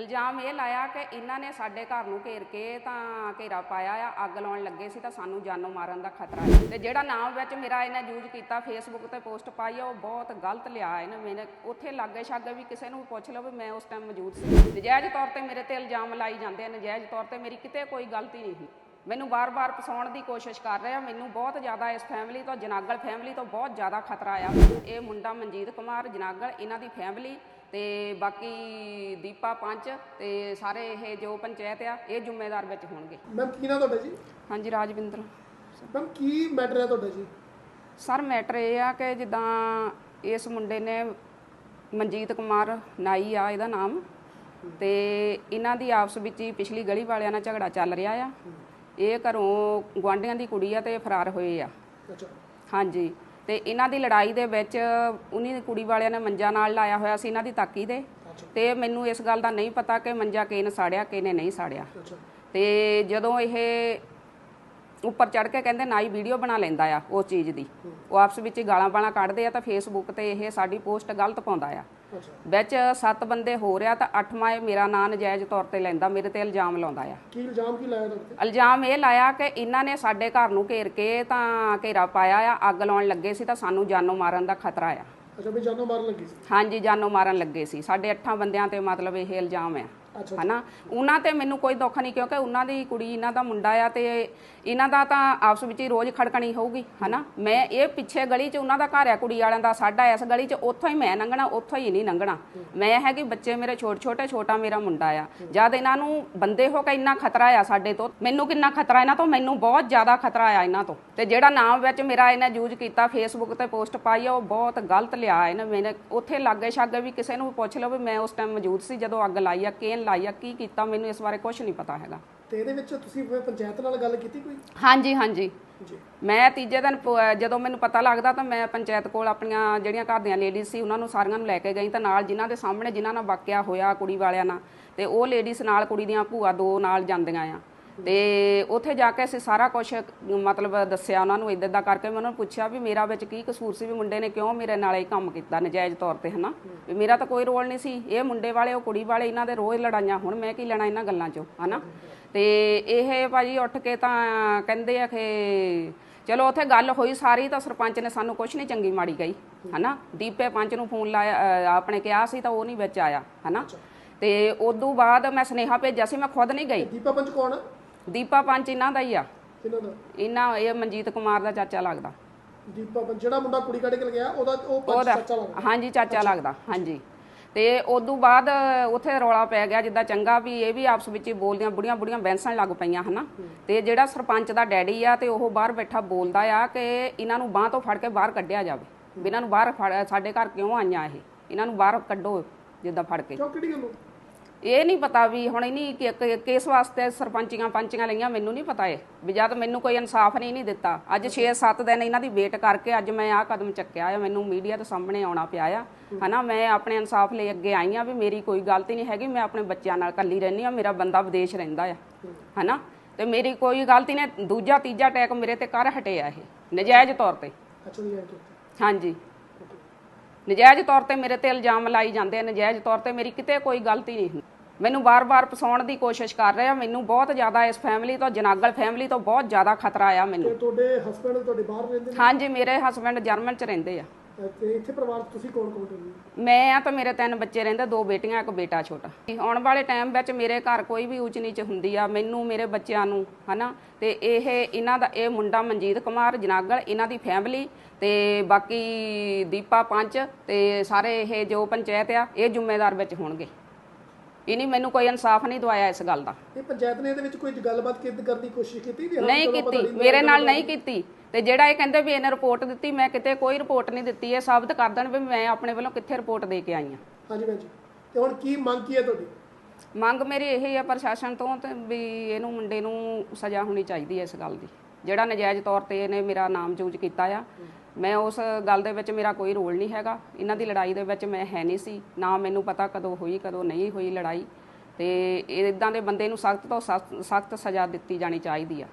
ਇਲਜ਼ਾਮ ਇਹ ਲਾਇਆ ਕਿ ਇਹਨਾਂ ਨੇ ਸਾਡੇ ਘਰ ਨੂੰ ਘੇਰ ਕੇ ਤਾਂ ਘੇਰਾ ਪਾਇਆ ਆ, ਅੱਗ ਲਾਉਣ ਲੱਗੇ ਸੀ ਤਾਂ ਸਾਨੂੰ ਜਾਨੋਂ ਮਾਰਨ ਦਾ ਖਤਰਾ ਹੈ ਤੇ ਜਿਹੜਾ ਨਾਮ ਵਿੱਚ ਮੇਰਾ ਇਹਨੇ ਯੂਜ਼ ਕੀਤਾ ਫੇਸਬੁੱਕ ਤੇ ਪੋਸਟ ਪਾਈ ਉਹ ਬਹੁਤ ਗਲਤ ਲਿਆ ਇਹਨੇ ਮੈਨੇ ਉੱਥੇ ਲਾਗੇ ਛਾਗੇ ਵੀ ਕਿਸੇ ਨੂੰ ਵੀ ਪੁੱਛ ਲਓ ਵੀ ਮੈਂ ਉਸ ਟਾਈਮ ਮੌਜੂਦ ਸੀ। ਨਜਾਇਜ਼ ਤੌਰ ਤੇ ਮੇਰੇ ਤੇ ਇਲਜ਼ਾਮ ਲਾਈ ਜਾਂਦੇ ਆ, ਨਜਾਇਜ਼ ਤੌਰ ਤੇ ਮੇਰੀ ਕਿਤੇ ਕੋਈ ਗਲਤੀ ਨਹੀਂ ਸੀ। ਮੈਨੂੰ ਬਾਰ-ਬਾਰ ਫਸਾਉਣ ਦੀ ਕੋਸ਼ਿਸ਼ ਕਰ ਰਿਹਾ ਮੈਨੂੰ ਬਹੁਤ ਜ਼ਿਆਦਾ ਇਸ ਫੈਮਿਲੀ ਤੋਂ, ਜਨਾਗਲ ਫੈਮਿਲੀ ਤੋਂ ਬਹੁਤ ਜ਼ਿਆਦਾ ਖਤਰਾ ਆ। ਇਹ ਮੁੰਡਾ ਮਨਜੀਤ ਕੁਮਾਰ, ਜਨਾਗਲ, ਇਹਨਾਂ ਦੀ ਫੈਮਿਲੀ ਤੇ ਬਾਕੀ ਦੀਪਾ ਪੰਚ ਤੇ ਸਾਰੇ ਇਹ ਜੋ ਪੰਚਾਇਤ ਆ ਇਹ ਜ਼ਿੰਮੇਦਾਰ ਵਿੱਚ ਹੋਣਗੇ। ਮੈਮ ਕੀ ਨਾਮ ਤੁਹਾਡਾ ਜੀ? ਹਾਂਜੀ ਰਾਜਵਿੰਦਰ। ਮੈਮ ਕੀ ਮੈਟਰ ਹੈ ਤੁਹਾਡਾ ਜੀ? ਸਰ ਮੈਟਰ ਇਹ ਆ ਕਿ ਜਿੱਦਾਂ ਇਸ ਮੁੰਡੇ ਨੇ ਮਨਜੀਤ ਕੁਮਾਰ ਨਾਈ ਆ ਇਹਦਾ ਨਾਮ। ਤੇ ਇਹਨਾਂ ਦੀ ਆਪਸ ਵਿੱਚ ਹੀ ਪਿਛਲੀ ਗਲੀ ਵਾਲਿਆਂ ਨਾਲ ਝਗੜਾ ਚੱਲ ਰਿਹਾ ਆ। ਇਹ ਘਰੋਂ ਗੁਆਂਢੀਆਂ ਦੀ ਕੁੜੀ ਆ ਤੇ ਇਹ ਫਰਾਰ ਹੋਏ ਆ। ਅੱਛਾ। ਹਾਂਜੀ। ਤੇ ਇਹਨਾਂ ਦੀ ਲੜਾਈ ਦੇ ਵਿੱਚ ਉਨੀ ਦੀ ਕੁੜੀ ਵਾਲਿਆਂ ਨੇ ਮੰਜਾ ਨਾਲ ਲਾਇਆ ਹੋਇਆ ਸੀ, ਇਹਨਾਂ ਦੀ ਤਾਕੀ ਦੇ। ਤੇ ਮੈਨੂੰ ਇਸ ਗੱਲ ਦਾ ਨਹੀਂ ਪਤਾ ਕਿ ਮੰਜਾ ਕਿਹਨੇ ਸਾੜਿਆ, ਕਿਹਨੇ ਨਹੀਂ ਸਾੜਿਆ। ਅੱਛਾ ਤੇ ਜਦੋਂ ਇਹ ਉੱਪਰ ਚੜ ਕੇ ਕਹਿੰਦੇ ਨਾਈ ਵੀਡੀਓ ਬਣਾ ਲੈਂਦਾ ਆ ਉਸ ਚੀਜ਼ ਦੀ। ਉਹ ਆਪਸ ਵਿੱਚ ਗਾਲਾਂ ਬਾਲਾਂ ਕੱਢਦੇ ਆ ਤਾਂ ਫੇਸਬੁੱਕ ਤੇ ਇਹ ਸਾਡੀ ਪੋਸਟ ਗਲਤ ਪਾਉਂਦਾ ਆ। ਵਿੱਚ ਸੱਤ ਬੰਦੇ ਹੋ ਰਿਆ ਤਾਂ ਅੱਠਵਾਂ ਇਹ ਮੇਰਾ ਨਾਂ ਨਜਾਇਜ਼ ਤੌਰ ਤੇ ਲੈਂਦਾ ਮੇਰੇ ਤੇ ਇਲਜ਼ਾਮ ਲਾਉਂਦਾ ਆ। ਕੀ ਇਲਜ਼ਾਮ ਕੀ ਲਾਇਆ ਤੁਹਾਡੇ ਇਲਜ਼ਾਮ ਇਹ ਲਾਇਆ ਕਿ ਇਹਨਾਂ ਨੇ ਸਾਡੇ ਘਰ ਨੂੰ ਘੇਰ ਕੇ ਤਾਂ ਘੇਰਾ ਪਾਇਆ ਆ ਅੱਗ ਲਾਉਣ ਲੱਗੇ ਸੀ ਤਾਂ ਸਾਨੂੰ ਜਾਨੋਂ ਮਾਰਨ ਦਾ ਖਤਰਾ ਆ। ਅੱਛਾ ਵੀ ਜਾਨੋਂ ਮਾਰਨ ਲੱਗੀ ਸੀ? ਹਾਂਜੀ ਜਾਨੋਂ ਮਾਰਨ ਲੱਗੇ ਸੀ। ਸਾਡੇ ਅੱਠਾਂ ਬੰਦਿਆਂ ਤੇ ਮਤਲਬ ਇਹ ਇਲਜ਼ਾਮ ਆ। ਹਨਾ? ਉਹਨਾਂ ਤੇ ਮੈਨੂੰ ਕੋਈ ਦੁੱਖ ਨਹੀਂ, ਕਿਉਂਕਿ ਉਹਨਾਂ ਦੀ ਕੁੜੀ, ਇਹਨਾਂ ਦਾ ਮੁੰਡਾ ਆ ਤੇ ਇਹਨਾਂ ਦਾ ਤਾਂ ਆਪਸ ਵਿੱਚ ਹੀ ਰੋਜ਼ ਖੜਕਣੀ ਹੋਊਗੀ, ਹਨਾ? ਮੈਂ ਇਹ ਪਿੱਛੇ ਗਲੀ 'ਚ ਉਹਨਾਂ ਦਾ ਘਰ ਆ, ਕੁੜੀ ਵਾਲਿਆਂ ਦਾ, ਸਾਡਾ ਇਸ ਗਲੀ 'ਚ, ਉੱਥੋਂ ਹੀ ਮੈਂ ਲੰਘਣਾ, ਉੱਥੋਂ ਹੀ ਨਹੀਂ ਲੰਘਣਾ। ਮੈਂ ਹੈਗੀ ਬੱਚੇ ਮੇਰੇ ਛੋਟੇ ਛੋਟੇ, ਛੋਟਾ ਮੇਰਾ ਮੁੰਡਾ ਆ। ਜਦ ਇਹਨਾਂ ਨੂੰ ਬੰਦੇ ਹੋ ਕੇ ਇੰਨਾ ਖਤਰਾ ਆ ਸਾਡੇ ਤੋਂ, ਮੈਨੂੰ ਕਿੰਨਾ ਖਤਰਾ ਇਹਨਾਂ ਤੋਂ? ਮੈਨੂੰ ਬਹੁਤ ਜ਼ਿਆਦਾ ਖਤਰਾ ਆ ਇਹਨਾਂ ਤੋਂ। ਤੇ ਜਿਹੜਾ ਨਾਮ ਵਿੱਚ ਮੇਰਾ ਇਹਨਾਂ ਯੂਜ਼ ਕੀਤਾ ਫੇਸਬੁੱਕ ਤੇ ਪੋਸਟ ਪਾਈ ਆ, ਉਹ ਬਹੁਤ ਗਲਤ ਲਿਆ ਇਹਨਾਂ। ਮੈਨੇ ਉੱਥੇ ਲਾਗੇ ਛਾਗੇ ਵੀ ਕਿਸੇ ਨੂੰ ਪੁੱਛ ਲਓ ਵੀ ਮੈਂ ਉਸ ਟਾਈਮ ਮੌਜੂਦ ਸੀ, ਜਦੋਂ ਅੱਗ ਲਾਈ ਆ ਕਿਹਨ ਲਾਈ ਆ ਕੀ ਕੀਤਾ ਮੈਨੂੰ ਇਸ ਬਾਰੇ ਕੁਝ ਨਹੀਂ ਪਤਾ ਹੈਗਾ। ਤੇ ਇਹਦੇ ਵਿੱਚ ਤੁਸੀਂ ਪੰਚਾਇਤ ਨਾਲ ਗੱਲ ਕੀਤੀ ਕੋਈ? ਹਾਂਜੀ ਹਾਂਜੀ। ਜੀ। ਮੈਂ ਤੀਜੇ ਦਿਨ ਪ- ਜਦੋਂ ਮੈਨੂੰ ਪਤਾ ਲੱਗਦਾ ਤਾਂ ਮੈਂ ਪੰਚਾਇਤ ਕੋਲ ਆਪਣੀਆਂ ਜਿਹੜੀਆਂ ਘਰ ਦੀਆਂ ਲੇਡੀਜ਼ ਸੀ ਉਹਨਾਂ ਨੂੰ ਸਾਰੀਆਂ ਨੂੰ ਲੈ ਕੇ ਗਈ ਤਾਂ ਨਾਲ ਜਿਨ੍ਹਾਂ ਦੇ ਸਾਹਮਣੇ ਜਿਨ੍ਹਾਂ ਨਾਲ ਵਾਕਿਆ ਹੋਇਆ ਕੁੜੀ ਵਾਲਿਆਂ ਨਾਲ ਤੇ ਉਹ ਲੇਡੀਜ਼ ਨਾਲ ਕੁੜੀ ਦੀਆਂ ਭੂਆ ਦੋ ਨਾਲ ਜਾਂਦੀਆਂ ਆ। ਤੇ ਉੱਥੇ ਜਾ ਕੇ ਅਸੀਂ ਸਾਰਾ ਕੁਝ ਮਤਲਬ ਦੱਸਿਆ ਉਹਨਾਂ ਨੂੰ ਇਦਾਂ ਦਾ ਕਰਕੇ ਮੈਂ ਉਹਨਾਂ ਨੂੰ ਪੁੱਛਿਆ ਵੀ ਮੇਰਾ ਵਿੱਚ ਕੀ ਕਸੂਰ ਸੀ ਵੀ ਮੁੰਡੇ ਨੇ ਕਿਉਂ ਮੇਰੇ ਨਾਲ ਇਹ ਕੰਮ ਕੀਤਾ ਨਜਾਇਜ਼ ਤੌਰ ਤੇ, ਹਨਾ? ਵੀ ਮੇਰਾ ਤਾਂ ਕੋਈ ਰੋਲ ਨਹੀਂ ਸੀ। ਇਹ ਮੁੰਡੇ ਵਾਲੇ, ਉਹ ਕੁੜੀ ਵਾਲੇ, ਇਹਨਾਂ ਦੇ ਰੋਜ਼ ਲੜਾਈਆਂ, ਹੁਣ ਮੈਂ ਕੀ ਲੈਣਾ ਇਹਨਾਂ ਗੱਲਾਂ 'ਚੋਂ, ਹਨਾ? ਤੇ ਇਹ ਭਾਜੀ ਉੱਠ ਕੇ ਤਾਂ ਕਹਿੰਦੇ ਆ ਕਿ ਚਲੋ ਉੱਥੇ ਗੱਲ ਹੋਈ ਸਾਰੀ, ਤਾਂ ਸਰਪੰਚ ਨੇ ਸਾਨੂੰ ਕੁਝ ਨਹੀਂ ਚੰਗੀ ਮਾੜੀ ਕਹੀ, ਹਨਾ? ਦੀਪੇ ਪੰਚ ਨੂੰ ਫੋਨ ਲਾਇਆ ਆਪਣੇ ਕਿਹਾ ਸੀ ਤਾਂ ਉਹ ਨਹੀਂ ਵਿੱਚ ਆਇਆ, ਹਨਾ? ਤੇ ਉਦੋਂ ਬਾਅਦ ਮੈਂ ਸੁਨੇਹਾ ਭੇਜਿਆ ਸੀ, ਮੈਂ ਖੁਦ ਨਹੀਂ ਗਈ। ਦੀਪਾ ਪੰਚ ਕੌਣ ਦੀਪਾ ਪੰਚ ਇਹਨਾਂ ਦਾ ਹੀ ਆ। ਕਿਹਨਾਂ ਦਾ? ਇਹਨਾਂ ਇਹ ਮਨਜੀਤ ਕੁਮਾਰ ਦਾ ਚਾਚਾ ਲੱਗਦਾ। ਦੀਪਾ ਪੰਚ ਜਿਹੜਾ ਮੁੰਡਾ ਕੁੜੀ ਕੱਢ ਕੇ ਗਿਆ ਉਹਦਾ ਉਹ ਪੰਚ ਉਹਦਾ। ਚਾਚਾ ਲੱਗਦਾ। ਹਾਂਜੀ ਚਾਚਾ ਲੱਗਦਾ ਹਾਂਜੀ। ਤੇ ਉਦੋਂ ਬਾਅਦ ਉੱਥੇ ਰੌਲਾ ਪੈ ਗਿਆ ਜਿੱਦਾਂ ਚੰਗਾ ਵੀ ਇਹ ਵੀ ਆਪਸ ਵਿੱਚ ਹੀ ਬੋਲਦੀਆਂ ਬੁੜੀਆਂ ਬੁੜੀਆਂ ਬੈਂਸਣ ਲੱਗ ਪਈਆਂ ਹਨਾ। ਤੇ ਜਿਹੜਾ ਸਰਪੰਚ ਦਾ ਡੈਡੀ ਆ ਤੇ ਉਹ ਬਾਹਰ ਬੈਠਾ ਬੋਲਦਾ ਆ ਕਿ ਇਹਨਾਂ ਨੂੰ ਬਾਹ ਤੋਂ ਫੜ ਕੇ ਬਾਹਰ ਕੱਢਿਆ ਜਾਵੇ। ਵੀ ਇਹਨਾਂ ਨੂੰ ਬਾਹਰ ਫੜ ਸਾਡੇ ਘਰ ਕਿਉਂ ਆਈਆਂ ਇਹ? ਇਹਨਾਂ ਨੂੰ ਬਾਹਰ ਕੱਢੋ ਜਿੱਦਾਂ ਫੜ ਕੇ। ਕਿਉਂ ਕਿਹੜੀ ਗੱਲੋਂ? ਇਹ ਨਹੀਂ ਪਤਾ ਵੀ ਹੁਣ ਇਹਨੀ ਕਿ- ਕਿ- ਕਿਸ ਵਾਸਤੇ ਸਰਪੰਚੀਆਂ ਪੰਚੀਆਂ ਲਈਆਂ ਮੈਨੂੰ ਨਹੀਂ ਪਤਾ ਇਹ। ਵੀ ਜਦ ਮੈਨੂੰ ਕੋਈ ਇਨਸਾਫ ਨਹੀਂ ਨਹੀਂ ਦਿੱਤਾ। ਅੱਜ 6-7 ਦਿਨ ਇਹਨਾਂ ਦੀ ਵੇਟ ਕਰਕੇ ਅੱਜ ਮੈਂ ਆਹ ਕਦਮ ਚੱਕਿਆ ਆ। ਮੈਨੂੰ ਮੀਡੀਆ ਦੇ ਸਾਹਮਣੇ ਆਉਣਾ ਪਿਆ ਆ। ਹਨਾ ਮੈਂ ਆਪਣੇ ਇਨਸਾਫ ਲਈ ਅੱਗੇ ਆਈ ਆ ਵੀ ਮੇਰੀ ਕੋਈ ਗਲਤੀ ਨਹੀਂ ਹੈਗੀ ਮੈਂ ਆਪਣੇ ਬੱਚਿਆਂ ਨਾਲ ਇਕੱਲੀ ਰਹਿੰਦੀ ਆ ਮੇਰਾ ਬੰਦਾ ਵਿਦੇਸ਼ ਰਹਿੰਦਾ ਆ। ਹਨਾ ਤੇ ਮੇਰੀ ਕੋਈ ਗਲਤੀ ਨੇ ਦੂਜਾ ਤੀਜਾ ਅਟੈਕ ਮੇਰੇ ਤੇ ਕਰ ਹਟਿਆ ਇਹ ਨਜਾਇਜ਼ ਤੌਰ ਤੇ। ਹਾਂਜੀ। ਨਜਾਇਜ਼ ਤੌਰ ਤੇ ਮੇਰੇ ਤੇ ਇਲਜ਼ਾਮ ਲਾਈ ਜਾਂਦੇ ਆ ਨਜਾਇਜ਼ ਤੌਰ ਤੇ ਮੇਰੀ ਕਿਤੇ ਕੋਈ ਗਲਤੀ ਨਹੀਂ ਮੈਨੂੰ ਬਾਰ-ਬਾਰ ਫਸਾਉਣ ਦੀ ਕੋਸ਼ਿਸ਼ ਕਰ ਰਹੇ ਆ। ਮੈਨੂੰ ਬਹੁਤ ਜ਼ਿਆਦਾ ਇਸ ਫੈਮਿਲੀ ਤੋਂ ਜਨਾਗਲ ਫੈਮਿਲੀ ਤੋਂ ਬਹੁਤ ਜ਼ਿਆਦਾ ਖਤਰਾ ਆ ਮੈਨੂੰ। ਤੇ ਤੁਹਾਡੇ ਹਸਬੰਡ ਤੁਹਾਡੇ ਬਾਹਰ ਰਹਿੰਦੇ ਹਾਂਜੀ ਮੇਰੇ ਹਸਬੰਡ ਜਰਮਨ ਚ ਰਹਿੰਦੇ ਆ। ਨੇ ਤੇ ਇੱਥੇ ਪਰਿਵਾਰ 'ਚ ਤੁਸੀਂ ਕੌਣ ਕੌਣ ਰਹਿੰਦੇ ਹੋ? ਮੈਂ ਆ ਤਾਂ ਮੇਰੇ ਤਿੰਨ ਬੱਚੇ ਰਹਿੰਦੇ ਦੋ ਬੇਟੀਆਂ ਇੱਕ ਬੇਟਾ ਛੋਟਾ। ਆਉਣ ਵਾਲੇ ਟਾਈਮ ਵਿੱਚ ਮੇਰੇ ਘਰ ਕੋਈ ਵੀ ਊਚ ਨੀਚ ਹੁੰਦੀ ਆ ਮੈਨੂੰ ਮੇਰੇ ਬੱਚਿਆਂ ਨੂੰ ਹਨਾ? ਤੇ ਇਹ ਇਹਨਾਂ ਦਾ ਇਹ ਮੁੰਡਾ ਮਨਜੀਤ ਕੁਮਾਰ ਜਨਾਗਲ ਇਹਨਾਂ ਦੀ ਫੈਮਿਲੀ ਤੇ ਬਾਕੀ ਦੀਪਾ ਪੰਚ ਤੇ ਸਾਰੇ ਇਹ ਜੋ ਪੰਚਾਇਤ ਆ ਇਹ ਜ਼ਿੰਮੇਦਾਰ ਵਿੱਚ ਹੋਣਗੇ। ਇਨੀ ਮੈਨੂੰ ਕੋਈ ਇਨਸਾਫ ਨਹੀਂ ਦਵਾਇਆ ਇਸ ਗੱਲ ਦਾ। ਇਹ ਪੰਚਾਇਤ ਨੇ ਇਹਦੇ ਵਿੱਚ ਕੋਈ ਗੱਲਬਾਤ ਕੀਤੀ ਕਰਨ ਦੀ ਕੋਸ਼ਿਸ਼ ਕੀਤੀ ਵੀ ਹਾਂ ਨਹੀਂ ਚਲੋ ਪਤਾ ਕੀਤੀ ਨਹੀਂ ਮੇਰੇ ਨਾਲ ਨਹੀਂ ਕੀਤੀ। ਤੇ ਜਿਹੜਾ ਇਹ ਕਹਿੰਦੇ ਵੀ ਇਹਨੇ ਰਿਪੋਰਟ ਦਿੱਤੀ ਮੈਂ ਕਿਤੇ ਕੋਈ ਰਿਪੋਰਟ ਨਹੀਂ ਦਿੱਤੀ ਇਹ ਸਾਬਤ ਕਰ ਦੇਣ ਵੀ ਮੈਂ ਆਪਣੇ ਵੱਲੋਂ ਕਿੱਥੇ ਰਿਪੋਰਟ ਦੇ ਕੇ ਆਈ ਹਾਂ। ਹਾਂਜੀ ਭੈਣ ਜੀ ਤੇ ਹੁਣ ਕੀ ਮੰਗ ਕੀ ਹੈ ਤੁਹਾਡੀ? ਮੰਗ ਮੇਰੀ ਇਹ ਹੀ ਪ੍ਰਸ਼ਾਸਨ ਤੋਂ ਤੇ ਵੀ ਇਹਨੂੰ ਮੁੰਡੇ ਨੂੰ ਸਜ਼ਾ ਹੋਣੀ ਚਾਹੀਦੀ ਹੈ ਇਸ ਗੱਲ ਦੀ। ਜਿਹੜਾ ਨਜਾਇਜ਼ ਤੌਰ ਤੇ ਇਹਨੇ ਮੇਰਾ ਨਾਮ ਚੂਜ਼ ਕੀਤਾ ਆ ਮੈਂ ਉਸ ਗੱਲ ਦੇ ਵਿੱਚ ਮੇਰਾ ਕੋਈ ਰੋਲ ਨਹੀਂ ਹੈਗਾ। ਇਹਨਾਂ ਦੀ ਲੜਾਈ ਦੇ ਵਿੱਚ ਮੈਂ ਹੈ ਨਹੀਂ ਸੀ। ਨਾ ਮੈਨੂੰ ਪਤਾ ਕਦੋਂ ਹੋਈ ਕਦੋਂ ਨਹੀਂ ਹੋਈ ਲੜਾਈ। ਤੇ ਇਦਾਂ ਦੇ ਬੰਦੇ ਨੂੰ ਸਖਤ ਤੋਂ ਸਖਤ ਸਜ਼ਾ ਦਿੱਤੀ ਜਾਣੀ ਚਾਹੀਦੀ ਆ।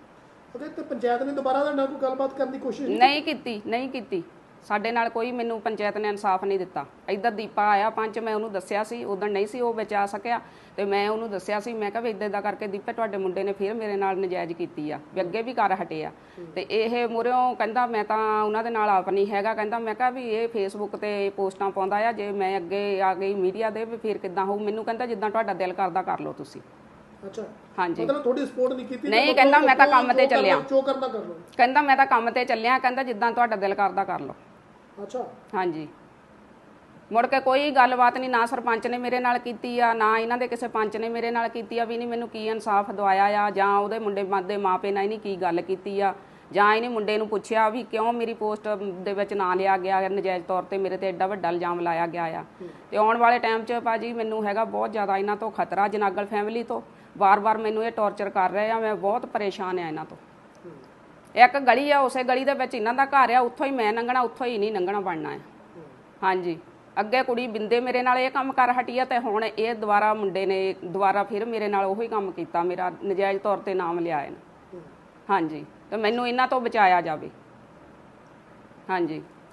ਅਗਰ ਤੇ ਪੰਚਾਇਤ ਨੇ ਦੁਬਾਰਾ ਤੁਹਾਡੇ ਨਾਲ ਕੋਈ ਗੱਲਬਾਤ ਕਰਨ ਦੀ ਕੋਸ਼ਿਸ਼ ਨਹੀਂ ਕੀਤੀ ਨਹੀਂ ਕੀਤੀ। ਸਾਡੇ ਨਾਲ ਕੋਈ ਮੈਨੂੰ ਪੰਚਾਇਤ ਨੇ ਇਨਸਾਫ ਨਹੀਂ ਦਿੱਤਾ। ਇੱਧਰ ਦੀਪਾ ਆਇਆ ਪੰਚ ਮੈਂ ਉਹਨੂੰ ਦੱਸਿਆ ਸੀ ਉਦੋਂ ਨਹੀਂ ਸੀ ਉਹ ਵਿੱਚ ਆ ਸਕਿਆ ਤੇ ਮੈਂ ਉਹਨੂੰ ਦੱਸਿਆ ਸੀ ਮੈਂ ਕਿਹਾ ਵੀ ਇਦਾਂ ਇਦਾਂ ਕਰਕੇ ਦੀਪੇ ਤੁਹਾਡੇ ਮੁੰਡੇ ਨੇ ਫਿਰ ਮੇਰੇ ਨਾਲ ਨਜਾਇਜ਼ ਕੀਤੀ ਆ ਵੀ ਅੱਗੇ ਵੀ ਕਰ ਹਟੇ ਆ। ਤੇ ਇਹ ਮੁਰਿਓਂ ਕਹਿੰਦਾ ਮੈਂ ਤਾਂ ਉਹਨਾਂ ਦੇ ਨਾਲ ਆਪ ਨਹੀਂ ਹੈਗਾ ਕਹਿੰਦਾ ਮੈਂ ਕਿਹਾ ਵੀ ਇਹ ਫੇਸਬੁੱਕ ਤੇ ਪੋਸਟਾਂ ਪਾਉਂਦਾ ਆ ਜੇ ਮੈਂ ਅੱਗੇ ਆ ਗਈ ਮੀਡੀਆ ਦੇ ਵੀ ਫਿਰ ਕਿੱਦਾਂ ਹੋਊ ਮੈਨੂੰ ਕਹਿੰਦਾ ਜਿੱਦਾਂ ਤੁਹਾਡਾ ਦਿਲ ਕਰਦਾ ਕਰ ਲਓ ਤੁਸੀਂ। ਅੱਛਾ। ਹਾਂਜੀ। ਮਤਲਬ ਤੁਹਾਡੀ ਸਪੋਰਟ ਨਹੀਂ ਕੀਤੀ ਨਹੀਂ, ਕਹਿੰਦਾ ਮੈਂ ਤਾਂ ਕੰਮ ਤੇ ਚੱਲਿਆ। ਜੋ ਕਰਨਾ ਕਰ ਲਓ। ਕਹਿੰਦਾ ਮੈਂ ਤਾਂ ਕੰਮ ਤੇ ਚੱਲਿਆ ਕਹਿੰਦਾ ਜਿੱਦਾਂ ਤੁਹਾਡਾ ਦਿਲ ਕਰਦਾ ਕਰ ਲਓ। ਅੱਛਾ। ਹਾਂਜੀ। ਮੁੜ ਕੇ ਕੋਈ ਗੱਲਬਾਤ ਨਹੀਂ, ਨਾ ਸਰਪੰਚ ਨੇ ਮੇਰੇ ਨਾਲ ਕੀਤੀ ਆ, ਨਾ ਇਹਨਾਂ ਦੇ ਕਿਸੇ ਪੰਚ ਨੇ ਮੇਰੇ ਨਾਲ ਕੀਤੀ ਆ, ਵੀ ਨਹੀਂ ਮੈਨੂੰ ਕੀ ਇਨਸਾਫ ਦਵਾਇਆ ਆ, ਜਾਂ ਉਹਦੇ ਮੁੰਡੇ ਮ- ਦੇ ਮਾਪੇ ਨਾਲ ਇਹਨੇ ਕੀ ਗੱਲ ਕੀਤੀ ਆ, ਜਾਂ ਇਹਨੇ ਮੁੰਡੇ ਨੂੰ ਪੁੱਛਿਆ ਵੀ ਕਿਉਂ ਮੇਰੀ ਪੋਸਟ ਦੇ ਵਿੱਚ ਨਾਂ ਲਿਆ ਗਿਆ, ਨਜਾਇਜ਼ ਤੌਰ ਤੇ ਮੇਰੇ ਤੇ ਐਡਾ ਵੱਡਾ ਇਲਜ਼ਾਮ ਲਾਇਆ ਗਿਆ ਆ। ਤੇ ਆਉਣ ਵਾਲੇ ਟਾਈਮ 'ਚ ਭਾਜੀ ਮੈਨੂੰ ਹੈਗਾ ਬਹੁਤ ਜ਼ਿਆਦਾ ਇਹਨਾਂ ਤੋਂ ਖਤਰਾ, ਜਨਾਗਲ ਫੈਮਿਲੀ ਤੋਂ। ਵਾਰ-ਵਾਰ ਮੈਨੂੰ ਇਹ ਟੌਰਚਰ ਕਰ ਰਹੇ ਆ, ਮੈਂ ਬਹੁਤ ਪਰੇਸ਼ਾਨ ਆ ਇਹਨਾਂ ਤੋਂ। ਇੱਕ ਗਲੀ ਆ, ਉਸੇ ਗਲੀ ਦੇ ਵਿੱਚ ਇਹਨਾਂ ਦਾ ਘਰ ਆ, ਉੱਥੋਂ ਹੀ ਮੈਂ ਲੰਘਣਾ ਉੱਥੋਂ ਹੀ ਨਹੀਂ ਲੰਘਣਾ ਬਣਨਾ ਹੈ ਹਾਂਜੀ। ਅੱਗੇ ਕੁੜੀ ਬਿੰਦੇ ਮੇਰੇ ਨਾਲ ਇਹ ਕੰਮ ਕਰ ਹਟੀ ਆ ਤੇ ਹੁਣ ਇਹ ਦੁਬਾਰਾ ਮੁੰਡੇ ਨੇ ਦੁਬਾਰਾ ਫਿਰ ਮੇਰੇ ਨਾਲ ਉਹੀ ਕੰਮ ਕੀਤਾ, ਮੇਰਾ ਨਜਾਇਜ਼ ਤੌਰ ਤੇ ਨਾਮ ਲਿਆ ਇਹਨੇ। ਹਾਂਜੀ। ਤੇ ਮੈਨੂੰ ਇਹਨਾਂ ਤੋਂ ਬਚਾਇਆ ਜਾਵੇ। ਹਾਂਜੀ।